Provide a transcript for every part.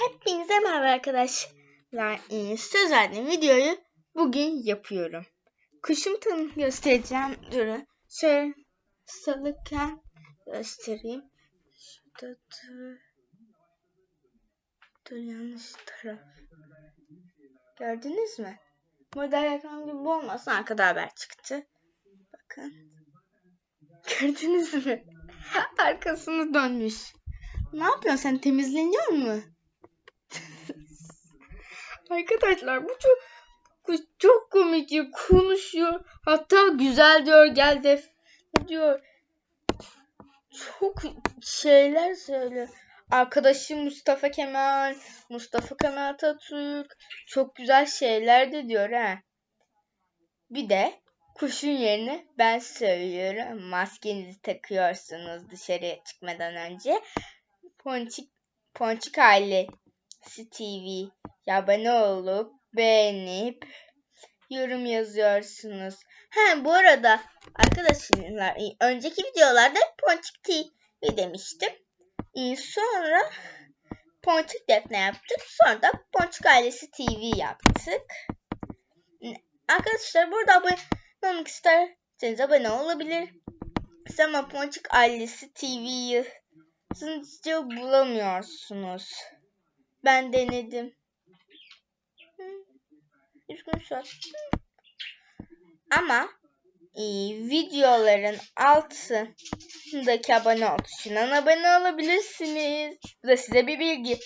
Hepinize merhaba arkadaşlar. Ee, Söz verdiğim videoyu bugün yapıyorum. Kuşum tanım göstereceğim. Durun. Şöyle salırken göstereyim. Şurada dur. Dur yanlış taraf. Gördünüz mü? Burada reklam gibi olmasın arkada haber çıktı. Bakın. Gördünüz mü? Arkasını dönmüş. Ne yapıyorsun sen temizleniyor mu? Arkadaşlar bu çok bu çok komik konuşuyor. Hatta güzel diyor gel def diyor. Çok şeyler söylüyor. Arkadaşım Mustafa Kemal, Mustafa Kemal Atatürk çok güzel şeyler de diyor ha. Bir de kuşun yerine ben söylüyorum. Maskenizi takıyorsunuz dışarıya çıkmadan önce. Ponçik Ponçik ailesi TV abone olup beğenip yorum yazıyorsunuz. Ha bu arada arkadaşlar önceki videolarda Ponçik TV demiştim. Sonra Ponçik Defne yaptık. Sonra da Ponçik Ailesi TV yaptık. Arkadaşlar burada abone olmak isterseniz abone olabilir. Ama Ponçik Ailesi TV'yi sizce bulamıyorsunuz. Ben denedim. Üzgün saat. Ama e, videoların altındaki abone ol tuşundan abone olabilirsiniz. Bu da size bir bilgi.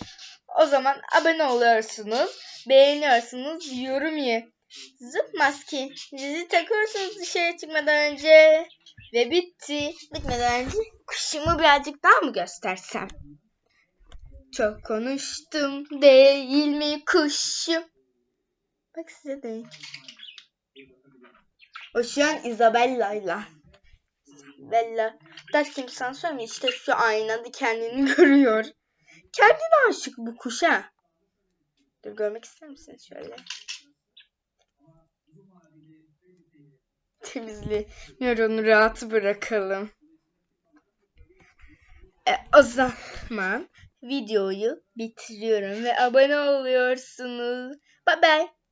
O zaman abone oluyorsunuz, beğeniyorsunuz, yorum yazıp maskenizi takıyorsunuz dışarı çıkmadan önce. Ve bitti. Bitmeden önce kuşumu birazcık daha mı göstersem? Çok konuştum değil mi kuşum? Bak size de. O şu an Isabella'yla. Isabella. Ders kimse söylemiyor. İşte şu aynada kendini görüyor. Kendine aşık bu kuşa. Dur görmek ister misin şöyle? Temizliyor onu rahat bırakalım. E, o zaman videoyu bitiriyorum ve abone oluyorsunuz. Bye bye.